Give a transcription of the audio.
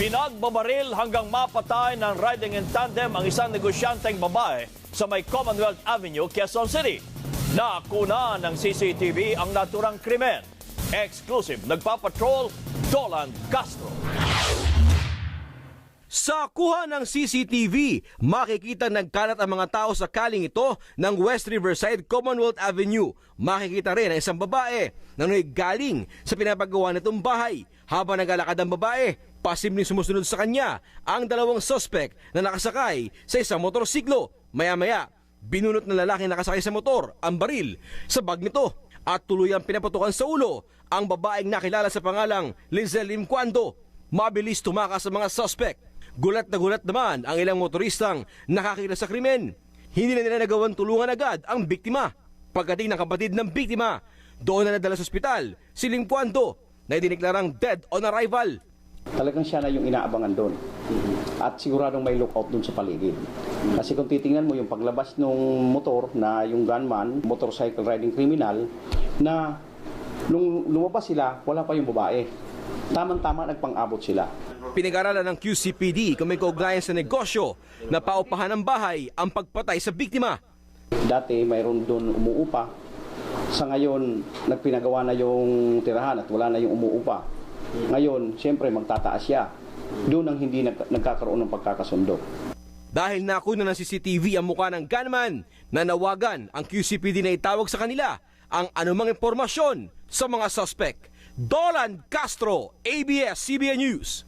Pinagbabaril hanggang mapatay ng riding in tandem ang isang negosyanteng babae sa may Commonwealth Avenue, Quezon City. Nakuna ng CCTV ang naturang krimen. Exclusive nagpapatrol, Dolan Castro. Sa kuha ng CCTV, makikita nagkalat ang mga tao sa kaling ito ng West Riverside Commonwealth Avenue. Makikita rin ang isang babae na galing sa pinapagawa nitong bahay. Habang naglalakad ang babae, pasimling sumusunod sa kanya ang dalawang sospek na nakasakay sa isang motorsiklo. Maya-maya, binunot ng lalaki nakasakay sa motor ang baril sa bag nito at tuluyang pinapatukan sa ulo ang babaeng nakilala sa pangalang Lizelle Limquando. Mabilis tumakas sa mga suspect. Gulat na gulat naman ang ilang motoristang nakakita sa krimen. Hindi na nila nagawang tulungan agad ang biktima. Pagdating ng kapatid ng biktima, doon na nadala sa ospital si Limquando na idineklarang dead on arrival. Talagang siya na yung inaabangan doon. At siguradong may lookout doon sa paligid. Kasi kung titingnan mo yung paglabas ng motor na yung gunman, motorcycle riding criminal, na nung lumabas sila, wala pa yung babae. Tamang-tama nagpang-abot sila. Pinag-aralan ng QCPD kung may kaugnayan sa negosyo na paupahan ng bahay ang pagpatay sa biktima. Dati mayroon doon umuupa. Sa ngayon, nagpinagawa na yung tirahan at wala na yung umuupa. Ngayon, siyempre magtataas siya. Doon ang hindi nag- nagkakaroon ng pagkakasundo. Dahil nakuna ng CCTV ang mukha ng gunman, nanawagan ang QCPD na itawag sa kanila ang anumang impormasyon sa mga suspect. Dolan Castro, ABS-CBN News.